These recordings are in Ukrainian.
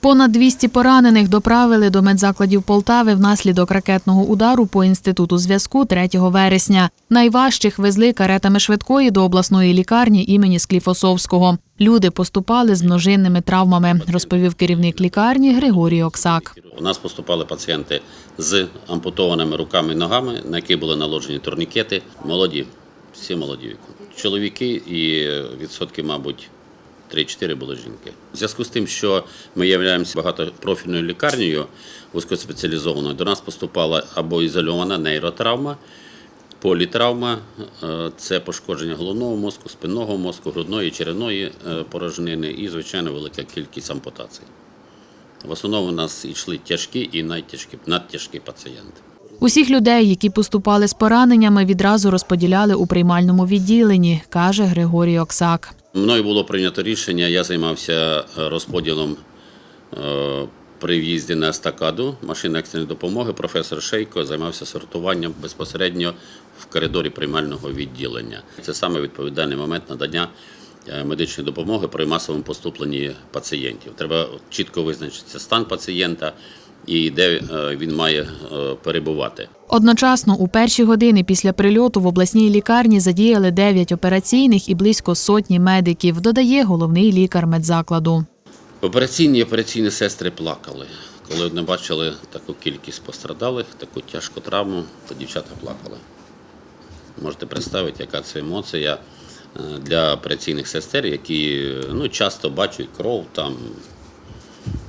Понад 200 поранених доправили до медзакладів Полтави внаслідок ракетного удару по інституту зв'язку 3 вересня. Найважчих везли каретами швидкої до обласної лікарні імені Скліфосовського. Люди поступали з множинними травмами, розповів керівник лікарні Григорій Оксак. У нас поступали пацієнти з ампутованими руками і ногами, на які були наложені турнікети. Молоді, всі молоді. Чоловіки і відсотки, мабуть, 3-4 були жінки. В зв'язку з тим, що ми являємося багатопрофільною лікарнею вузькоспеціалізованою, до нас поступала або ізольована нейротравма, політравма е, це пошкодження головного мозку, спинного мозку, грудної, черевної е, порожнини і, звичайно, велика кількість ампутацій. В основному у нас йшли тяжкі і найтяжкі, надтяжкі пацієнти. Усіх людей, які поступали з пораненнями, відразу розподіляли у приймальному відділенні, каже Григорій Оксак. Мною було прийнято рішення, я займався е, розподілом е, при в'їзді на естакаду машини екстреної допомоги. Професор Шейко займався сортуванням безпосередньо в коридорі приймального відділення. Це саме відповідальний момент надання е, медичної допомоги при масовому поступленні пацієнтів. Треба чітко визначитися стан пацієнта і де е, він має е, перебувати. Одночасно у перші години після прильоту в обласній лікарні задіяли 9 операційних і близько сотні медиків, додає головний лікар медзакладу. Операційні і операційні сестри плакали. Коли не бачили таку кількість пострадалих, таку тяжку травму, то дівчата плакали. Можете представити, яка це емоція е, для операційних сестер, які ну, часто бачать кров, там,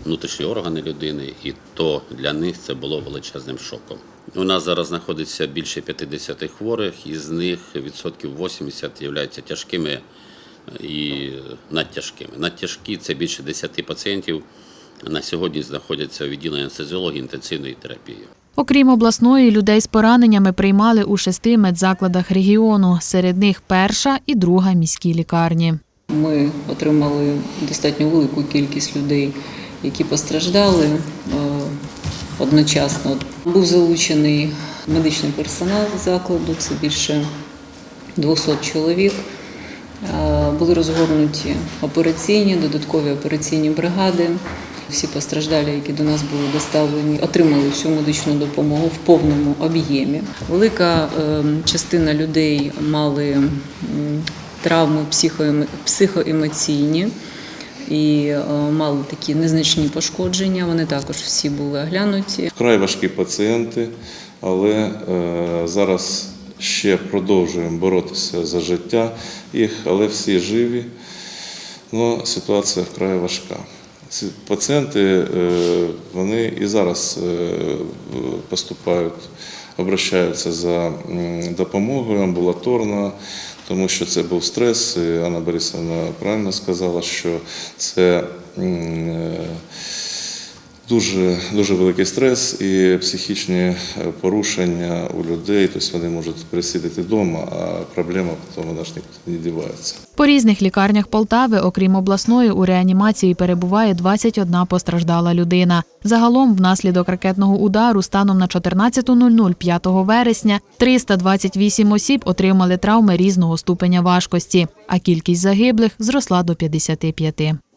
внутрішні органи людини, і то для них це було величезним шоком. У нас зараз знаходиться більше 50 хворих, із них відсотків 80 являються тяжкими і надтяжкими. Надтяжкі це більше 10 пацієнтів. На сьогодні знаходяться у відділенні анестезіології інтенсивної терапії. Окрім обласної, людей з пораненнями приймали у шести медзакладах регіону. Серед них перша і друга міські лікарні. Ми отримали достатньо велику кількість людей, які постраждали е, одночасно. Був залучений медичний персонал закладу, це більше 200 чоловік. Е, Були розгорнуті операційні, додаткові операційні бригади. Всі постраждалі, які до нас були доставлені, отримали всю медичну допомогу в повному об'ємі. Велика е, частина людей мали травми психоемо- психоемоційні і е, мали такі незначні пошкодження. Вони також всі були оглянуті. Вкрай важкі пацієнти, але е, зараз ще продовжуємо боротися за життя їх, але всі живі. Ну, ситуація вкрай важка. Ці пацієнти е, вони і зараз поступають, обращаються за допомогою амбулаторно, тому що це був стрес. І Анна Борисовна правильно сказала, що це е, Дуже, дуже великий стрес і психічні е, порушення у людей, тобто вони можуть присидіти вдома, а проблема потім вона ж не дівається. По різних лікарнях Полтави, окрім обласної, у реанімації перебуває 21 постраждала людина. Загалом, внаслідок ракетного удару, станом на 14.00 5 вересня 328 осіб отримали травми різного ступеня важкості, а кількість загиблих зросла до 55.